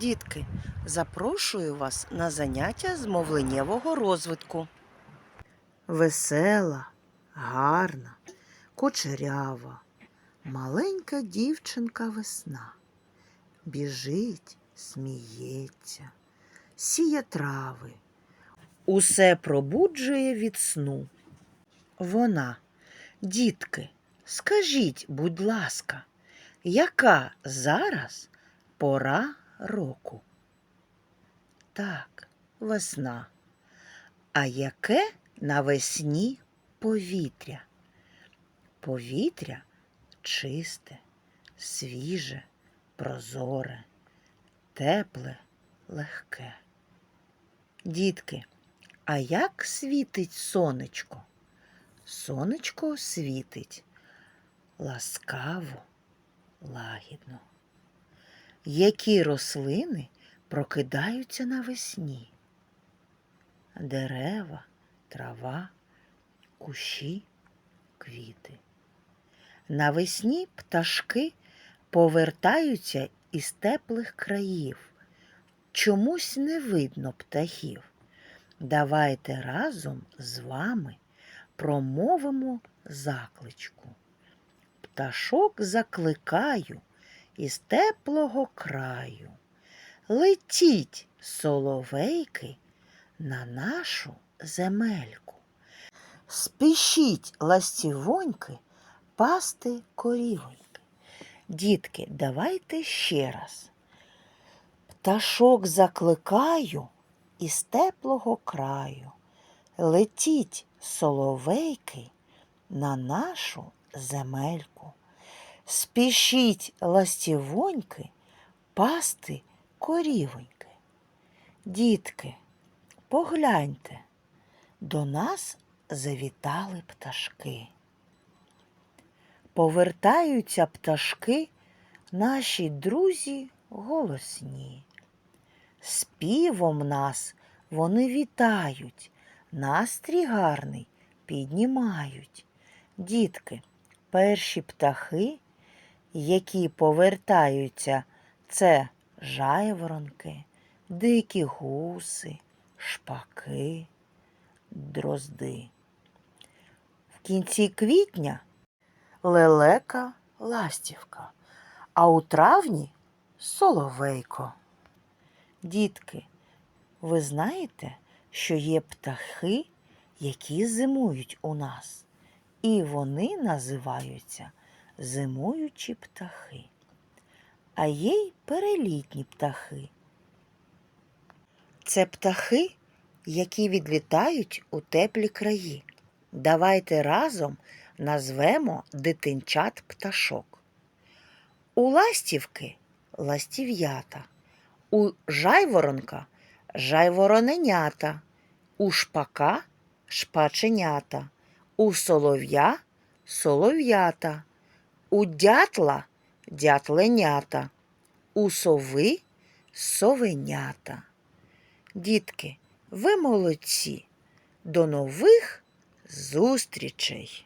Дітки, запрошую вас на заняття з мовленнєвого розвитку. Весела, гарна, кучерява, маленька дівчинка весна. Біжить, сміється, сіє трави, усе пробуджує від сну. Вона, дітки, скажіть, будь ласка, яка зараз пора року? Так, весна. А яке навесні повітря? Повітря чисте, свіже, прозоре, тепле, легке. Дітки, а як світить сонечко? Сонечко світить ласкаво, лагідно. Які рослини прокидаються навесні? Дерева, трава, кущі, квіти. Навесні пташки повертаються із теплих країв. Чомусь не видно птахів. Давайте разом з вами промовимо закличку. Пташок закликаю із теплого краю. Летіть, соловейки, на нашу земельку. Спішіть, ластівоньки, пасти корівоньки. Дітки, давайте ще раз. Пташок закликаю із теплого краю. Летіть, соловейки, на нашу земельку. Спішіть, ластівоньки, пасти корівоньки. Дітки, погляньте, до нас завітали пташки. Повертаються пташки, наші друзі голосні. Співом нас вони вітають, настрій гарний піднімають. Дітки, перші птахи, які повертаються, це жайворонки, дикі гуси, шпаки, дрозди. В кінці квітня лелека ластівка, а у травні соловейко. Дітки, ви знаєте, що є птахи, які зимують у нас, і вони називаються зимуючі птахи. А є й перелітні птахи. Це птахи, які відлітають у теплі краї. Давайте разом назвемо дитинчат пташок. У ластівки ластів'ята, у жайворонка жайвороненята, у шпака шпаченята, у солов'я солов'ята, у дятла дятленята, у сови совенята. Дітки, ви молодці. До нових зустрічей!